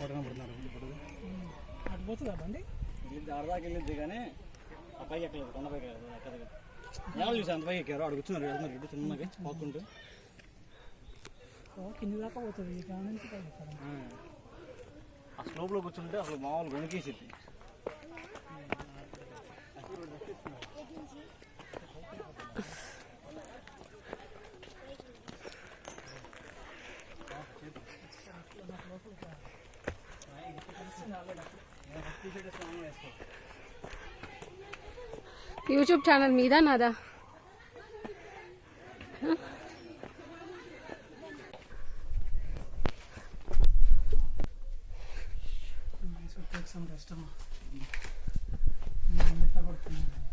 అటు పోతుందా బండి? వెళ్ళింది ఆడదాకా వెళ్ళింది కానీ ఆ పైకి ఎక్కలేదు కొండ పైకి ఎవరు చూసి అంత పైకి ఎక్కారు? అడుగుతున్నారు వెళ్తున్నారు ఇటు చిన్నగా పోకుంటూ ఓ కింది దాకా పోతుంది. ఆ స్లోప్లో కూర్చుంటే అసలు మామూలు వణికేసింది యూట్యూబ్ ఛానల్ మీద నాదా? Nice, we'll some rest అమ్మా ఎట్లా కొడుతున్నాను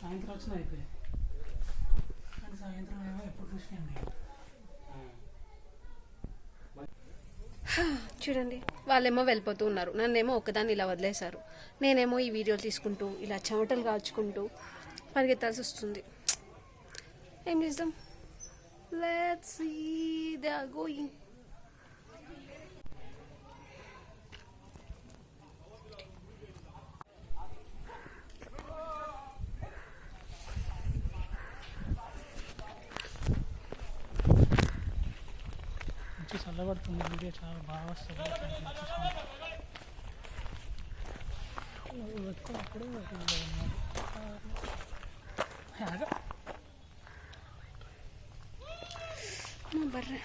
సాయంత్రం వచ్చిన అయిపోయి. కానీ సాయంత్రం ఏమో ఎప్పుడు చూసినాయండి చూడండి వాళ్ళేమో వెళ్ళిపోతూ ఉన్నారు. నన్నేమో ఒకదాన్ని ఇలా వదిలేశారు. నేనేమో ఈ వీడియోలు తీసుకుంటూ ఇలా చెమటలు కాల్చుకుంటూ పరిగెత్తాల్సి వస్తుంది. ఏం చేద్దాం? Let's see they are going మంచి చల్లబడుతుంది వీడియో చాలా బాగా వస్తుంది. పెట్టుకో బర్రె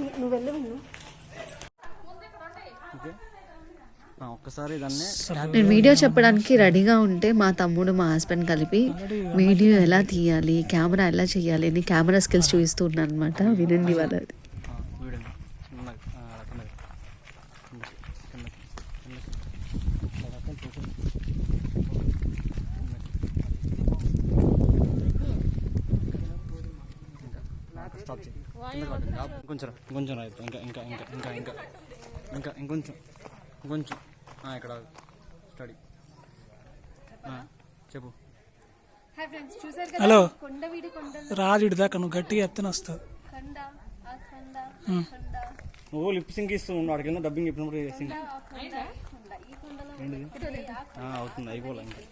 నువ్వు వెళ్ళవు నువ్వు. ఓకే. ఒక్కసారి నేను వీడియో చెప్పడానికి రెడీగా ఉంటే మా తమ్ముడు మా హస్బెండ్ కలిపి వీడియో ఎలా తీయాలి కెమెరా ఎలా చేయాలి అని కెమెరా స్కిల్స్ చూపిస్తూ ఉన్నాను అనమాట వినండి వాళ్ళది. పక్కన చూసి. ఇంకా. ఇంకా. ఇంకా. ఇంకా. ఇంకా. ఇంకా ఇంకా ఇంకొంచెం ఇంకొంచెం. ఆ, ఇక్కడ స్టడీ. చెప్పు. హాయ్ ఫ్రెండ్స్ చూసారు హలో. కొండ వీడి కొండ రాజు ఇటు దాకా నువ్వు గట్టిగా ఎత్తన వస్తావు. కొండ ఆ కొండ ఉమ్. కొండ. నువ్వు లిప్ సింగ్ ఇస్తూ ఉండు వాడి కింద డబ్బింగ్ చెప్పినప్పుడు అవుతుంది అయిపోలే ఇంకా.